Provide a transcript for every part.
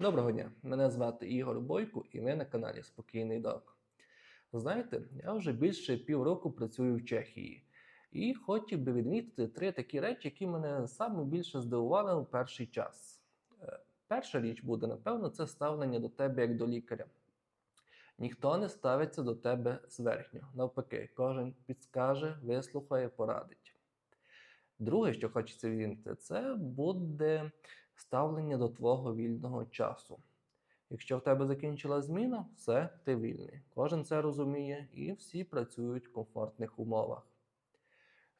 Доброго дня! Мене звати Ігор Бойко і ви на каналі Спокійний Док. Знаєте, я вже більше півроку працюю в Чехії і хотів би відмітити три такі речі, які мене саме більше здивували в перший час. Е, Перша річ буде, напевно, це ставлення до тебе як до лікаря. Ніхто не ставиться до тебе зверхньо. Навпаки, кожен підскаже, вислухає, порадить. Друге, що хочеться відмітити, це буде ставлення до твого вільного часу. Якщо в тебе закінчила зміна, все, ти вільний. Кожен це розуміє і всі працюють в комфортних умовах.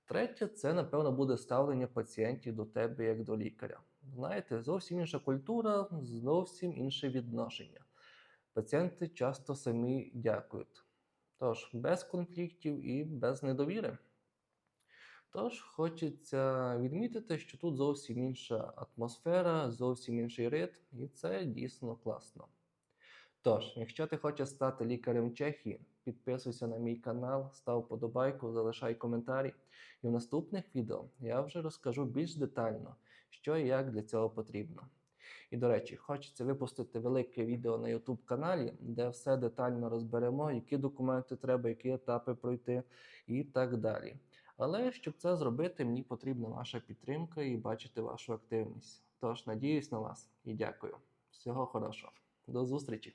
Третє, це, напевно, буде ставлення пацієнтів до тебе як до лікаря. Знаєте, зовсім інша культура, зовсім інше відношення. Пацієнти часто самі дякують. Тож, без конфліктів і без недовіри. Тож хочеться відмітити, що тут зовсім інша атмосфера, зовсім інший ритм, і це дійсно класно. Тож, якщо ти хочеш стати лікарем Чехії, підписуйся на мій канал, став подобайку, залишай коментарі. І в наступних відео я вже розкажу більш детально, що і як для цього потрібно. І до речі, хочеться випустити велике відео на YouTube каналі, де все детально розберемо, які документи треба, які етапи пройти і так далі. Але щоб це зробити, мені потрібна ваша підтримка і бачити вашу активність. Тож надіюсь на вас і дякую. Всього хорошого. До зустрічі!